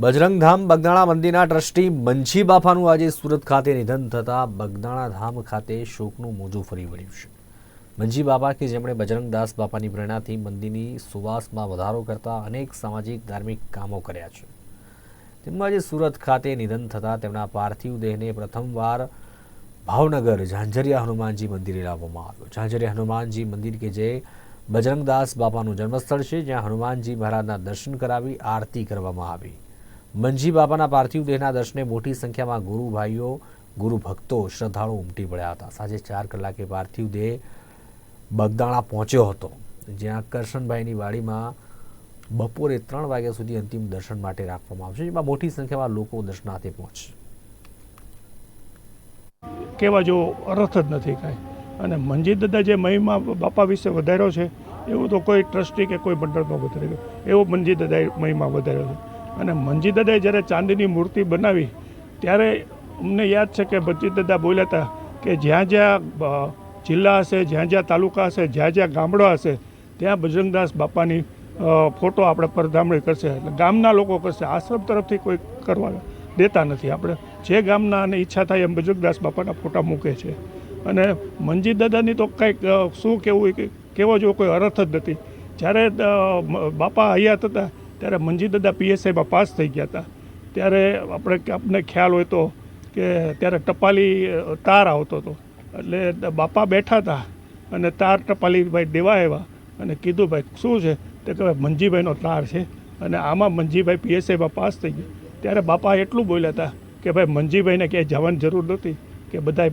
બજરંગધામ બગદાણા મંદિરના ટ્રસ્ટી મંજી બાપાનું આજે સુરત ખાતે નિધન થતાં બગદાણા ધામ ખાતે શોકનું મોજું ફરી વળ્યું છે. મંજી બાપા કે જેમણે બજરંગદાસ બાપાની પ્રેરણાથી મંદિરની સુવાસમાં વધારો કરતા અનેક સામાજિક, ધાર્મિક કામો કર્યા છે. તેમનું આજે સુરત ખાતે નિધન થતાં તેમના પાર્થિવ દેહને પ્રથમવાર ભાવનગર ઝાંઝરિયા હનુમાનજી મંદિરે લાવવામાં આવ્યો. ઝાંઝરિયા હનુમાનજી મંદિર કે જે બજરંગદાસ બાપાનું જન્મસ્થળ છે, જ્યાં હનુમાનજી મહારાજના દર્શન કરાવી આરતી કરવામાં આવી. મંજી બાપાના પાર્થિવ દેહના દર્શને મોટી સંખ્યામાં ગુરુ ભાઈઓ, ગુરુ ભક્તો શ્રદ્ધાળુ ઉમટી પડ્યા હતા. સાંજે ચાર કલાકે પાર્થિવ દેહ બગદાણા પહોંચ્યો હતો, જ્યાં કરશનભાઈની વાડીમાં બપોરે ત્રણ વાગ્યા સુધી અંતિમ દર્શન માટે રાખવામાં આવશે, જેમાં મોટી સંખ્યામાં લોકો દર્શનાર્થે પહોંચશે કહેવા જેવો અર્થ જ નથી કાંઈ. અને મંજીત દાદા જે મહિમા બાપા વિશે વધાર્યો છે, એવું તો કોઈ ટ્રસ્ટી કે કોઈ મંડળમાં વધાર્યો. એવો મંજીત દાદાએ મહિમા વધાર્યો છે. અને મંજીદાદાએ જ્યારે ચાંદીની મૂર્તિ બનાવી, ત્યારે અમને યાદ છે કે મંજીદાદા બોલ્યા હતા કે જ્યાં જ્યાં જિલ્લા હશે, જ્યાં જ્યાં તાલુકા હશે, જ્યાં જ્યાં ગામડા હશે, ત્યાં બજરંગદાસ બાપાની ફોટો આપણે પરધામણી કરશે. એટલે ગામના લોકો કરશે. આશ્રમ તરફથી કોઈ કરવા દેતા નથી આપણે. જે ગામના અને ઈચ્છા થાય એમ બજરંગદાસ બાપાના ફોટા મૂકે છે. અને મંજીત દાદાની તો કંઈક શું કહેવું કે કહેવો જેવો કોઈ અર્થ જ નથી. જ્યારે બાપા હયાત હતા ત્યારે મંજી દાદા પીએસઆઈમાં પાસ થઈ ગયા હતા. ત્યારે આપણે આપને ખ્યાલ હોય તો કે ત્યારે ટપાલી તાર આવતો હતો. એટલે બાપા બેઠા હતા અને તાર ટપાલી ભાઈ દેવા આવ્યા અને કીધું, ભાઈ, શું છે? તે કે, ભાઈ મંજીભાઈનો તાર છે. અને આમાં મંજીભાઈ પીએસઆઈમાં પાસ થઈ ગયા. ત્યારે બાપા એટલું બોલ્યા હતા કે, ભાઈ મંજીભાઈને ક્યાંય જવાની જરૂર નથી, કે બધા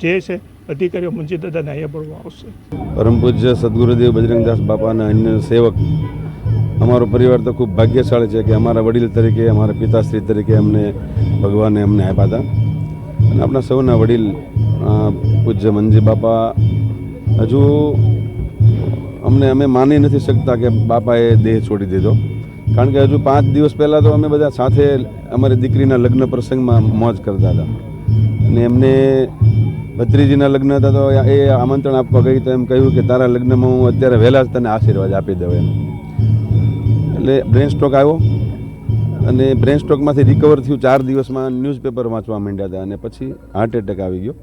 જે છે, અધિકારીઓ મંજી દાદાને અહીંયા ભરવા આવશે. પરમ પૂજ્ય સદગુરુદેવ બજરંગદાસ બાપાના અન્ય સેવક અમારો પરિવાર તો ખૂબ ભાગ્યશાળી છે કે અમારા વડીલ તરીકે, અમારા પિતાશ્રી તરીકે અમને ભગવાને અમને આપ્યા હતા. અને આપણા સૌના વડીલ પૂજ્ય મંજી બાપા, હજુ અમને અમે માની નથી શકતા કે બાપાએ દેહ છોડી દીધો. કારણ કે હજુ પાંચ દિવસ પહેલાં તો અમે બધા સાથે અમારી દીકરીના લગ્ન પ્રસંગમાં મોજ કરતા હતા. અને એમને ભત્રીજીના લગ્ન હતા તો એ આમંત્રણ આપવા ગઈ તો એમ કહ્યું કે તારા લગ્નમાં હું અત્યારે વહેલા જ તને આશીર્વાદ આપી દઉં એમ. એટલે બ્રેન સ્ટ્રોક આવ્યો અને બ્રેન સ્ટ્રોકમાંથી રિકવર થયું ચાર દિવસમાં ન્યૂઝપેપર વાંચવા માંડ્યા હતા અને પછી હાર્ટ એટેક આવી ગયો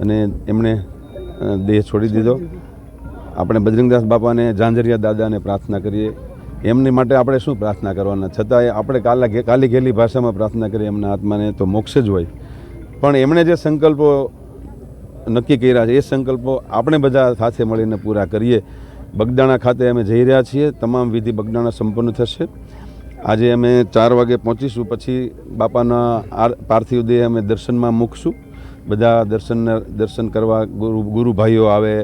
અને એમણે દેહ છોડી દીધો. આપણે બજરંગદાસ બાપાને, ઝાંઝરિયા દાદાને પ્રાર્થના કરીએ. એમની માટે આપણે શું પ્રાર્થના કરવાના? છતાંય આપણે કાલા કાલી ઘેલી ભાષામાં પ્રાર્થના કરીએ એમના આત્માને તો મોક્ષ જ હોય. પણ એમણે જે સંકલ્પો નક્કી કર્યા છે, એ સંકલ્પો આપણે બધા સાથે મળીને પૂરા કરીએ. બગદાણા ખાતે અમે જઈ રહ્યા છીએ. તમામ વિધિ બગદાણા સંપન્ન થશે. આજે અમે ચાર વાગે પહોંચીશું. પછી બાપાના પાર્થિવ દેહ અમે દર્શનમાં મૂકશું. બધા દર્શન દર્શન કરવા ગુરુ, ગુરુભાઈઓ આવે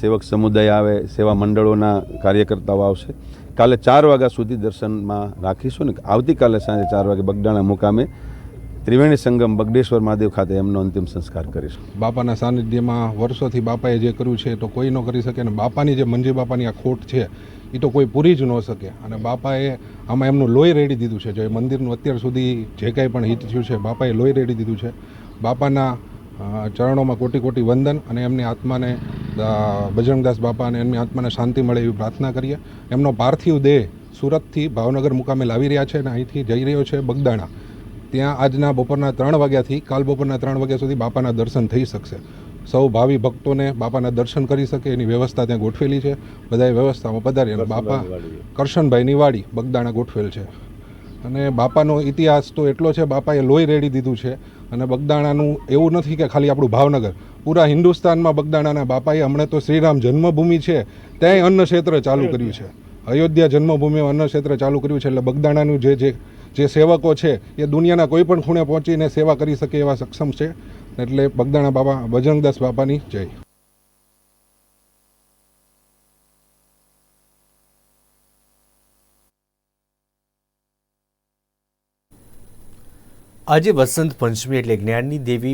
સેવક સમુદાય આવે, સેવા મંડળોના કાર્યકર્તાઓ આવશે. કાલે ચાર વાગ્યા સુધી દર્શનમાં રાખીશું ને આવતીકાલે સાંજે ચાર વાગે બગદાણા મુકામે ત્રિવેણી સંગમ બગડેશ્વર મહાદેવ ખાતે એમનો અંતિમ સંસ્કાર કરીશ. બાપાના સાનિધ્યમાં વર્ષોથી બાપાએ જે કર્યું છે તો કોઈ ન કરી શકે અને બાપાની જે મંજી બાપાની આ ખોટ છે એ તો કોઈ પૂરી જ ન શકે. અને બાપાએ આમાં એમનું લોહી રેડી દીધું છે. જો એ મંદિરનું અત્યાર સુધી જે કાંઈ પણ હિત થયું છે, બાપાએ લોહી રેડી દીધું છે. બાપાના ચરણોમાં કોટી કોટી વંદન અને એમની આત્માને બજરંગદાસ બાપા અને એમની આત્માને શાંતિ મળે એવી પ્રાર્થના કરીએ. એમનો પાર્થિવ દેહ સુરતથી ભાવનગર મુકામે લાવી રહ્યા છે અને અહીંથી જઈ રહ્યો છે બગદાણા. ત્યાં આજના બપોરના ત્રણ વાગ્યાથી કાલ બપોરના ત્રણ વાગ્યા સુધી બાપાના દર્શન થઈ શકશે. સૌ ભાવિ ભક્તોને બાપાના દર્શન કરી શકે એની વ્યવસ્થા ત્યાં ગોઠવેલી છે. બધાએ વ્યવસ્થામાં પધારી અને બાપા કરશનભાઈની વાડી બગદાણા ગોઠવેલ છે. અને બાપાનો ઇતિહાસ તો એટલો છે બાપાએ લોહી રેડી દીધું છે અને બગદાણાનું એવું નથી કે ખાલી આપણું ભાવનગર. પૂરા હિન્દુસ્તાનમાં બગદાણાના બાપાએ હમણાં તો શ્રીરામ જન્મભૂમિ છે ત્યાંય અન્ન ક્ષેત્ર ચાલુ કર્યું છે. અયોધ્યા. જન્મભૂમિ અન્ન ક્ષેત્ર ચાલુ કર્યું છે એટલે બગદાણાનું જે જે જે સેવકો છે, એ દુનિયાના કોઈ પણ ખૂણે પહોંચીને સેવા કરી શકે એવા સક્ષમ છે. એટલે બગદાણા બાબા બજરંગદાસ બાબાની જય. આજે વસંત પંચમી એટલે જ્ઞાનની દેવી